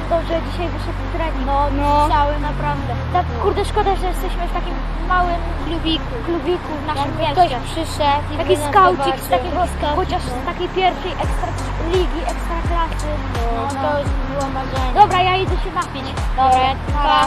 że dzisiaj wyszedł trening. No, no. cały naprawdę. Tak, kurde, szkoda, że jesteśmy w takim małym klubiku, klubiku w naszym Jakby ktoś przyszedł i Taki by nas skaucik z zobaczył. takiego, Taki skaucik, chociaż no. z takiej pierwszej ekstra ligi, ekstra klasy. No, no, to już było marzenie. Dobra, ja idę się napić. Dobra, ja pa.